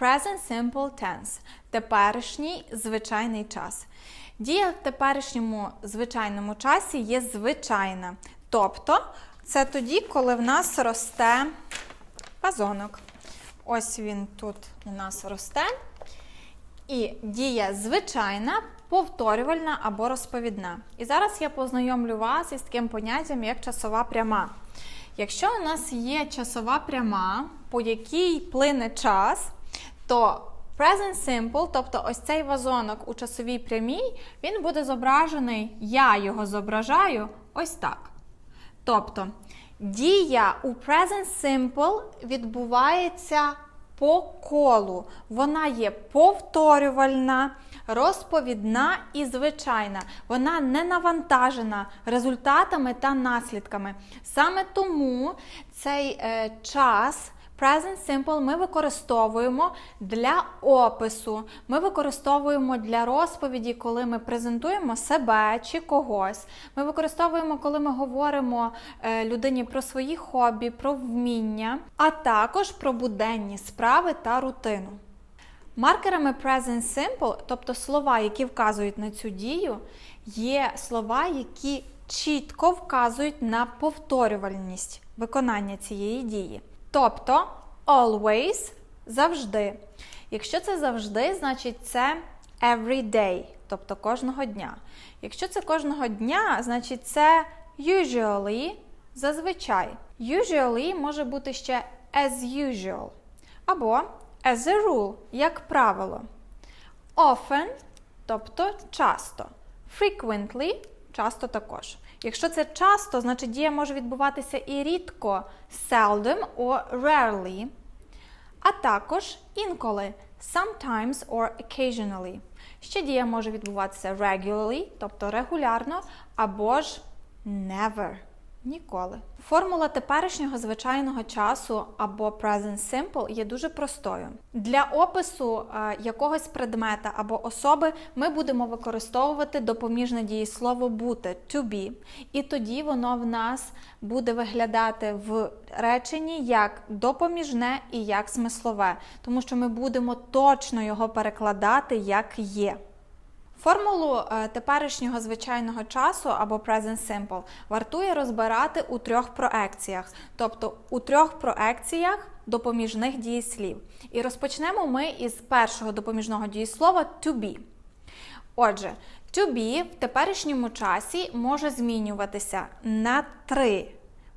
present simple tense теперішній звичайний час. Дія в теперішньому звичайному часі є звичайна. Тобто, це тоді, коли в нас росте вазонок. Ось він тут у нас росте. І дія звичайна, повторювальна або розповідна. І зараз я познайомлю вас із таким поняттям, як часова пряма. Якщо у нас є часова пряма, по якій плине час, то present simple, тобто ось цей вазонок у часовій прямій, він буде зображений, я його зображаю ось так. Тобто дія у present simple відбувається по колу. Вона є повторювальна, розповідна і звичайна. Вона не навантажена результатами та наслідками. Саме тому цей е, час. Present Simple ми використовуємо для опису, ми використовуємо для розповіді, коли ми презентуємо себе чи когось. Ми використовуємо, коли ми говоримо е, людині про свої хобі, про вміння, а також про буденні справи та рутину. Маркерами Present Simple, тобто слова, які вказують на цю дію, є слова, які чітко вказують на повторювальність виконання цієї дії. Тобто always завжди. Якщо це завжди, значить це every day, тобто кожного дня. Якщо це кожного дня, значить це usually зазвичай. Usually може бути ще as usual. Або as a rule, як правило. Often, тобто часто. Frequently часто також. Якщо це часто, значить дія може відбуватися і рідко seldom or rarely, а також інколи sometimes or occasionally. Ще дія може відбуватися regularly, тобто регулярно, або ж never. Ніколи. Формула теперішнього звичайного часу або present simple є дуже простою. Для опису е, якогось предмета або особи ми будемо використовувати допоміжне дієслово бути to be. І тоді воно в нас буде виглядати в реченні як допоміжне і як смислове, тому що ми будемо точно його перекладати як є. Формулу е, теперішнього звичайного часу або present simple вартує розбирати у трьох проекціях, тобто у трьох проекціях допоміжних дієслів. І розпочнемо ми із першого допоміжного дієслова to be. Отже, to be в теперішньому часі може змінюватися на три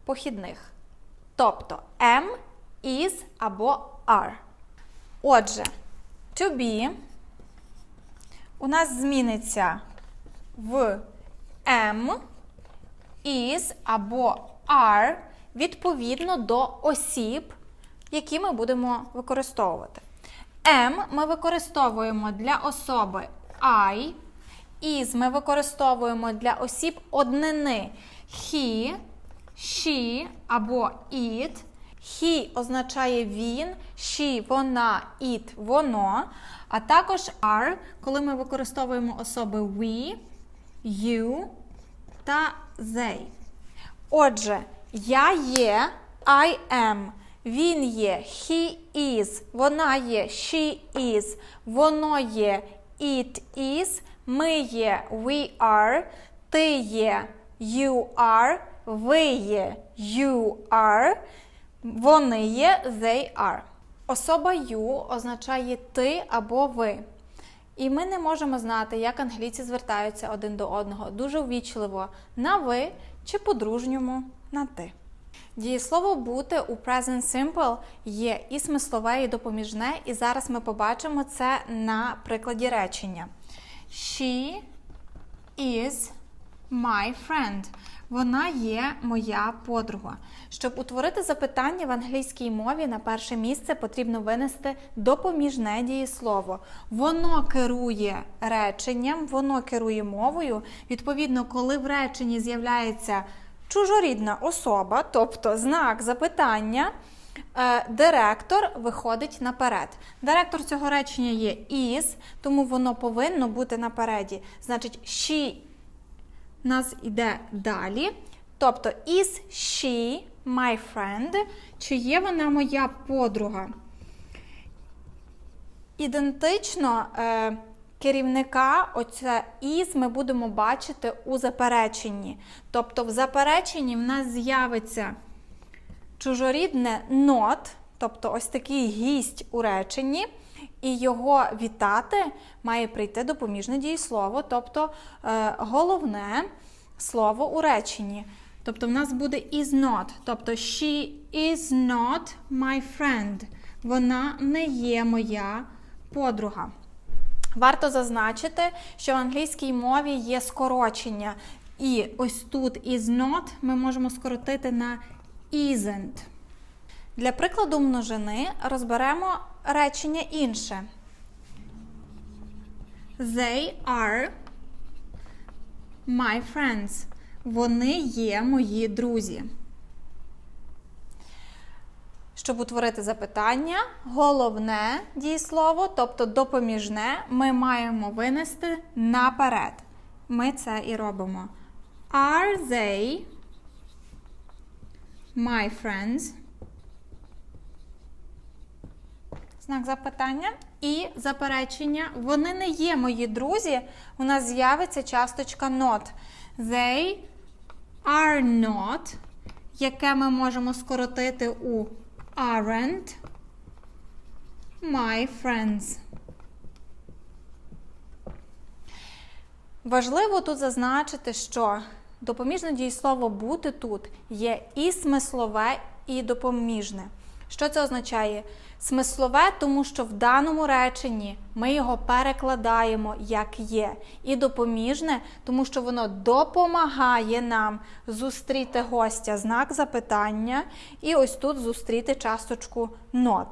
похідних. Тобто am, is або are. Отже, to be у нас зміниться в am, is або are відповідно до осіб, які ми будемо використовувати. Am ми використовуємо для особи I, is ми використовуємо для осіб однини he, she або it. He означає він, she вона, it воно. А також are, коли ми використовуємо особи we, you та they. Отже, я є, I am. Він є, he is, вона є, she is, воно є, it is, ми є, we are, ти є, you are, ви є, you are, вони є, they are. Особа you означає ти або ви. І ми не можемо знати, як англійці звертаються один до одного дуже ввічливо на ви чи по-дружньому на ти. Дієслово бути у present simple є і смислове, і допоміжне, і зараз ми побачимо це на прикладі речення. She is my friend. Вона є моя подруга. Щоб утворити запитання в англійській мові, на перше місце потрібно винести допоміжне дієслово. Воно керує реченням, воно керує мовою. Відповідно, коли в реченні з'являється чужорідна особа, тобто знак запитання, е, директор виходить наперед. Директор цього речення є is, тому воно повинно бути напереді. Значить, she нас іде далі. Тобто, is she my friend? Чи є вона моя подруга? ідентично е, керівника, оце із ми будемо бачити у запереченні. Тобто в запереченні в нас з'явиться чужорідне not, тобто ось такий гість у реченні, і його вітати має прийти допоміжне дієслово, тобто е, головне слово у реченні. Тобто в нас буде is not, тобто she is not my friend. Вона не є моя подруга. Варто зазначити, що в англійській мові є скорочення. І ось тут is not ми можемо скоротити на isn't. Для прикладу множини розберемо речення інше. They are my friends. Вони є мої друзі. Щоб утворити запитання, головне дієслово, тобто допоміжне, ми маємо винести наперед. Ми це і робимо. Are they my friends? Знак запитання. І заперечення. Вони не є мої друзі. У нас з'явиться часточка not. They are not, яке ми можемо скоротити у aren't my friends. Важливо тут зазначити, що допоміжне дієслово бути тут є і смислове, і допоміжне. Що це означає? Смислове, тому що в даному реченні ми його перекладаємо як є. І допоміжне, тому що воно допомагає нам зустріти гостя знак запитання, і ось тут зустріти часточку not.